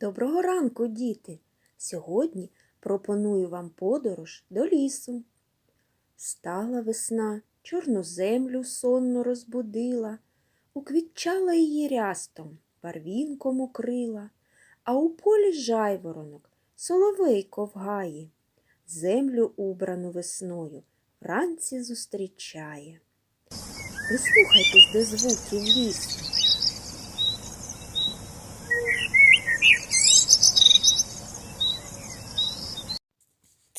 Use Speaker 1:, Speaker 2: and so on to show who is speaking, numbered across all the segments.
Speaker 1: Доброго ранку, діти! Сьогодні пропоную вам подорож до лісу. Стала весна, чорну землю сонно розбудила, уквітчала її рястом, барвінком укрила, а у полі жайворонок, соловейко в гаї, землю убрану весною вранці зустрічає. Прислухайтесь до звуків лісу.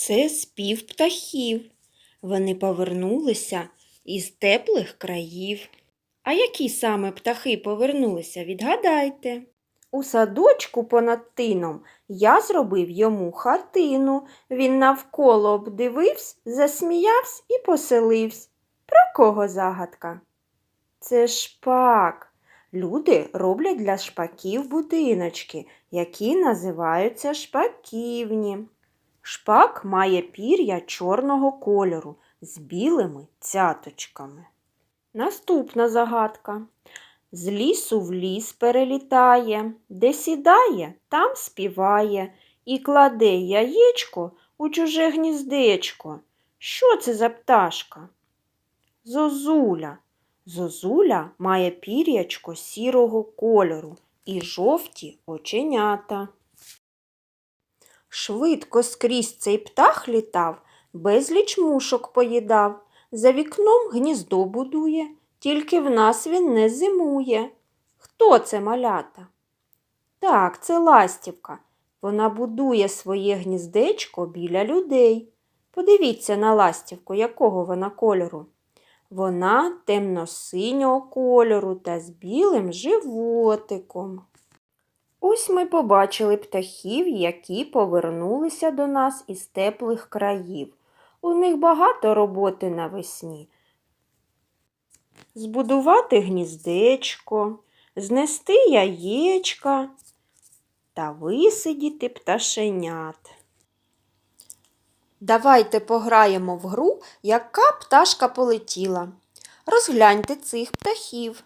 Speaker 1: Це спів птахів. Вони повернулися із теплих країв. А які саме птахи повернулися, відгадайте. У садочку понад тином я зробив йому хатину. Він навколо обдивився, засміявся і поселився. Про кого загадка? Це шпак. Люди роблять для шпаків будиночки, які називаються шпаківні. Шпак має пір'я чорного кольору з білими цяточками. Наступна загадка. З лісу в ліс перелітає, де сідає, там співає і кладе яєчко у чуже гніздечко. Що це за пташка? Зозуля. Зозуля має пір'ячко сірого кольору і жовті оченята. Швидко скрізь цей птах літав, безліч мушок поїдав. За вікном гніздо будує, тільки в нас він не зимує. Хто це малята? Так, це ластівка. Вона будує своє гніздечко біля людей. Подивіться на ластівку, якого вона кольору. Вона темно-синього кольору та з білим животиком. Ось ми побачили птахів, які повернулися до нас із теплих країв. У них багато роботи навесні. Збудувати гніздечко, знести яєчка та висидіти пташенят. Давайте пограємо в гру, яка пташка полетіла. Розгляньте цих птахів.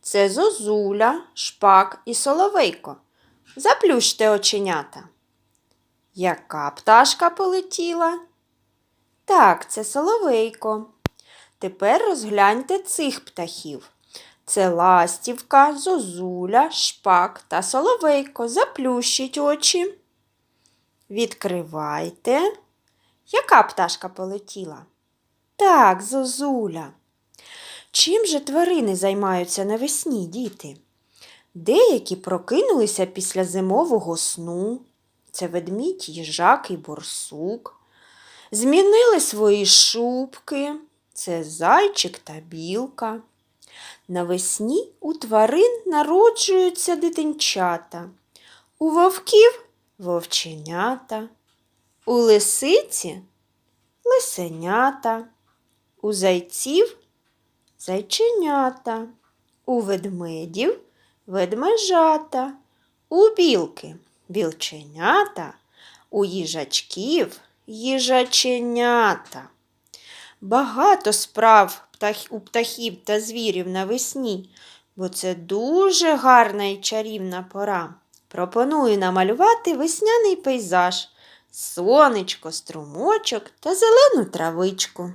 Speaker 1: Це зозуля, шпак і соловейко. Заплющте оченята. Яка пташка полетіла? Так, це соловейко. Тепер розгляньте цих птахів. Це ластівка, зозуля, шпак та соловейко. Заплющіть очі. Відкривайте. Яка пташка полетіла? Так, зозуля. Чим же тварини займаються навесні, діти? Деякі прокинулися після зимового сну. Це ведмідь, їжак і борсук. Змінили свої шубки. Це зайчик та білка. Навесні у тварин народжуються дитинчата. У вовків вовченята, у лисиці лисенята, у зайців зайченята, у ведмедів ведмежата, у білки білченята, у їжачків їжаченята. Багато справ у птахів та звірів навесні, бо це дуже гарна і чарівна пора. Пропоную намалювати весняний пейзаж, сонечко, струмочок та зелену травичку.